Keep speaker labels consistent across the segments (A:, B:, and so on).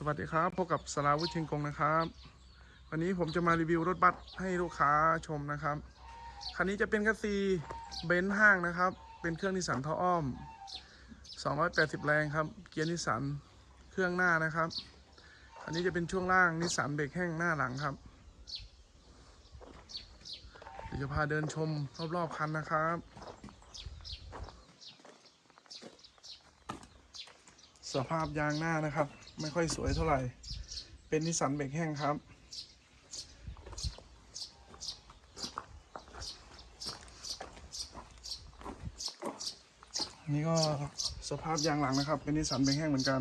A: สวัสดีครับพบกับสราวุฒิเชียงกงนะครับ วันนี้ผมจะมารีวิวรถบัสให้ลูกค้าชมนะครับ คันนี้จะเป็นคัสซีเบนซ์ห้างนะครับ เป็นเครื่องนิสสันท่ออ้อม 280 แรงครับ เกียร์นิสสันเครื่องหน้านะครับ คันนี้จะเป็นช่วงล่างนิสสันเบรกแห้งหน้าหลังครับเดี๋ยวจะพาเดินชมรอบๆคันนะครับสภาพยางหน้านะครับ ไม่ค่อยสวยเท่าไหร่ เป็นนิสสันเบรกแห้งครับ นี่ก็สภาพยางหลังนะครับ เป็นนิสสันเบรกแห้งเหมือนกัน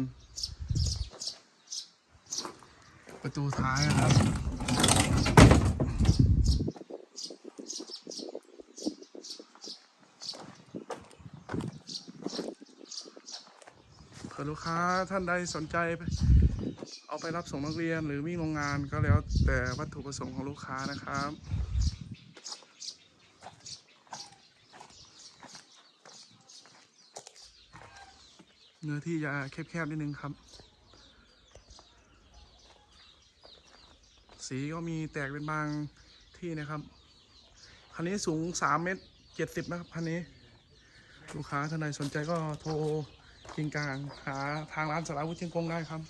A: ประตูท้ายนะครับ เผื่อลูกค้าท่านใดสนใจ เอาไปรับส่งนักเรียนหรือวิ่งโรงงานก็แล้วแต่วัตถุประสงค์ของลูกค้านะครับเนื้อที่จะแคบๆนิดนึงครับ สีก็มีแตกเป็นบางที่นะครับ คันนี้สูง 3 เมตร 70 นะครับ คันนี้ ลูกค้าท่านใดสนใจก็โทร กิงกลางหาทางร้านสาราวุฒิเชียงกงได้ครับ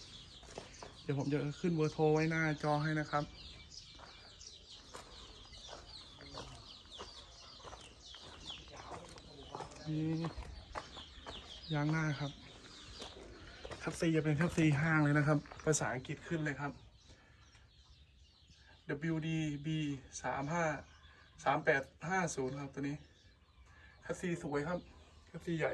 A: เดี๋ยวผมจะขึ้นเบอร์โทรไว้หน้าจอให้นะครับนี่ยางหน้าครับแคัตซีจะเป็นแคัตซีห้างเลยนะครับ ภาษาอังกฤษขึ้นเลยครับ WDB สามห้าสามแปดห้าศูนย์ครับตัวนี้แคัสซีสวยครับแคัสซีใหญ่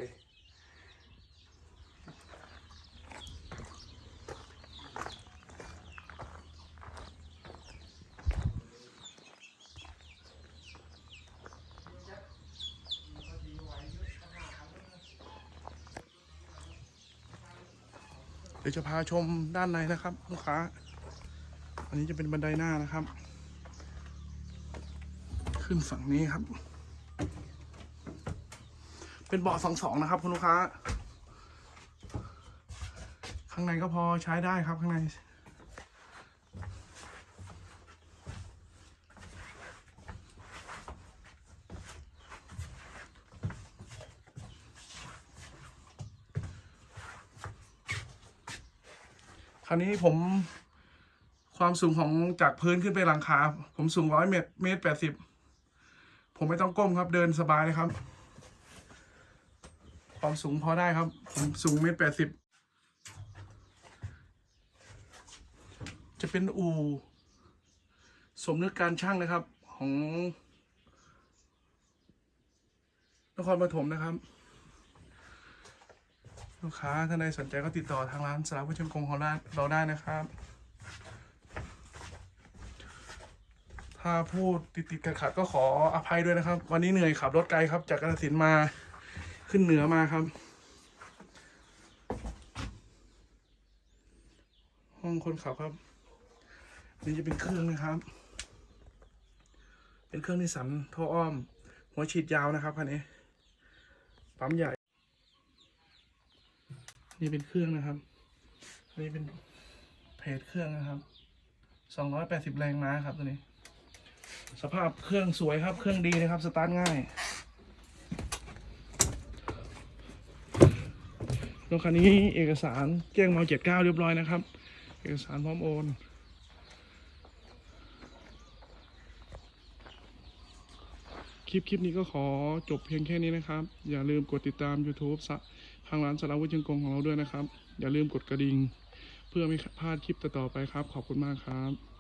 A: เดี๋ยวจะพาชมด้านในนะครับลูกค้า อันนี้จะเป็นบันไดหน้านะครับ ขึ้นฝั่งนี้ครับ เป็นเบาะสองสองนะครับคุณลูกค้า ข้างในก็พอใช้ได้ครับข้างใน คราวนี้ผมความสูงของจากพื้นขึ้นไปหลังคา ผมสูงร้อยเมตรเมตรแปดสิบผมไม่ต้องก้มครับเดินสบายเลยครับ ความสูงพอได้ครับ ผมสูงเมตรแปดสิบจะเป็นอู่สมนึกการช่างเลยครับของนครปฐมนะครับ ลูกค้าท่านใดสนใจก็ติดต่อทางร้านสาราพุชมกงของเราเราได้นะครับ ถ้าพูดติดติดขัดขัดก็ขออภัยด้วยนะครับ วันนี้เหนื่อยขับรถไกลครับ จากกาฬสินมาขึ้นเหนือมาครับ ห้องคนขับครับนี่จะเป็นเครื่องนะครับ เป็นเครื่องนิสันท่ออ้อม หัวฉีดยาวนะครับคันนี้ ปั๊มใหญ่ นี่เป็นเครื่องนะครับ อันนี้เป็นเพจเครื่องนะครับสองร้อยแปดสิบแรงม้าครับตัวนี้ สภาพเครื่องสวยครับเครื่องดีนะครับ สตาร์ทง่ายรถคันนี้เอกสารแจ้งมาเจ็ดเก้าเรียบร้อยนะครับ เอกสารพร้อมโอน ลิปคลิปนี้ก็ขอจบเพียงแค่นี้นะครับ อย่าลืมกดติดตาม YouTube สะทางร้านสารวุฒิเชียงกงของเราด้วยนะครับ อย่าลืมกดกระดิ่ง เพื่อไม่พลาดคลิปต่อๆไปครับ ขอบคุณมากครับ